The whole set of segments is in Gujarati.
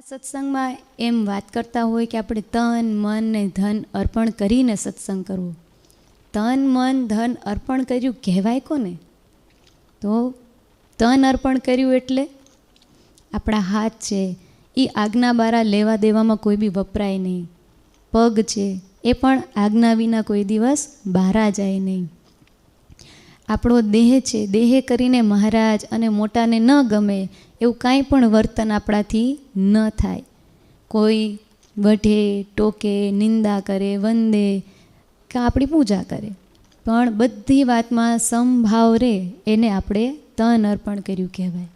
આ સત્સંગમાં એમ વાત કરતા હોય કે આપણે તન, મન ને ધન અર્પણ કરીને સત્સંગ કરવો. તન, મન, ધન અર્પણ કર્યું કહેવાય કોને? તો તન અર્પણ કર્યું એટલે આપણા હાથ છે એ આજ્ઞા બારા લેવા દેવામાં કોઈ બી વપરાય નહીં. પગ છે, એ પણ આજ્ઞા વિના કોઈ દિવસ બહારા જાય નહીં. આપણો દેહ છે, દેહ કરીને મહારાજ અને મોટાને ન ગમે એવું કાંઈ પણ વર્તન આપણાથી ન થાય. કોઈ વઢે ટોકે, નિંદા કરે, વંદે કે આપણી પૂજા કરે. પણ બધી વાતમાં સમભાવ રહે એને આપણે તન અર્પણ કર્યું કહેવાય.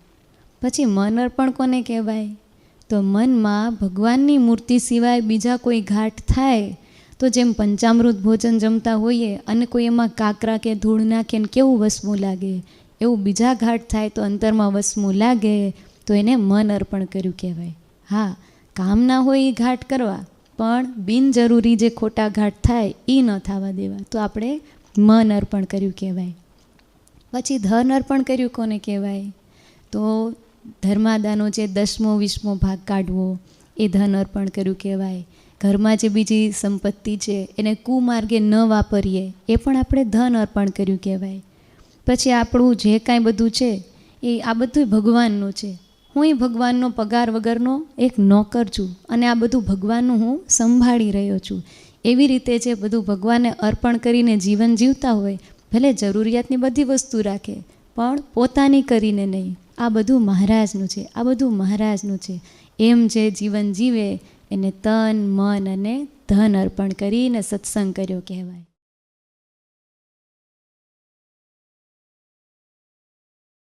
પછી મન અર્પણ કોને કહેવાય? તો મનમાં ભગવાનની મૂર્તિ સિવાય બીજા કોઈ ઘાટ થાય તો જેમ પંચામૃત ભોજન જમતા હોઈએ અને કોઈ એમાં કાકરા કે ધૂળ નાખે ને કેવું વસવું લાગે એવું બીજા ઘાટ થાય તો અંતરમાં વસમું લાગે, તો એને મન અર્પણ કર્યું કહેવાય. હા, કામ ના હોય એ ઘાટ કરવા, પણ બિનજરૂરી જે ખોટા ઘાટ થાય એ ન થવા દેવા. તો આપણે મન અર્પણ કર્યું કહેવાય. પછી ધન અર્પણ કર્યું કોને કહેવાય? તો ધર્માદાનો જે દસમો, વીસમો ભાગ કાઢવો, એ ધન અર્પણ કર્યું કહેવાય. ઘરમાં જે બીજી સંપત્તિ છે, એને કુમાર્ગે ન વાપરીએ, એ પણ આપણે ધન અર્પણ કર્યું કહેવાય. પછી આપણું જે કાંઈ બધું છે, એ આ બધું ભગવાનનું છે. હું એ ભગવાનનો પગાર વગરનો એક નોકર છું અને આ બધું ભગવાનનું હું સંભાળી રહ્યો છું. એવી રીતે જે બધું ભગવાનને અર્પણ કરીને જીવન જીવતા હોય, ભલે જરૂરિયાતની બધી વસ્તુ રાખે, પણ પોતાની કરીને નહીં. આ બધું મહારાજનું છે, આ બધું મહારાજનું છે. એમ જે જીવન જીવે, એને તન, મન અને ધન અર્પણ કરીને સત્સંગ કર્યો કહેવાય.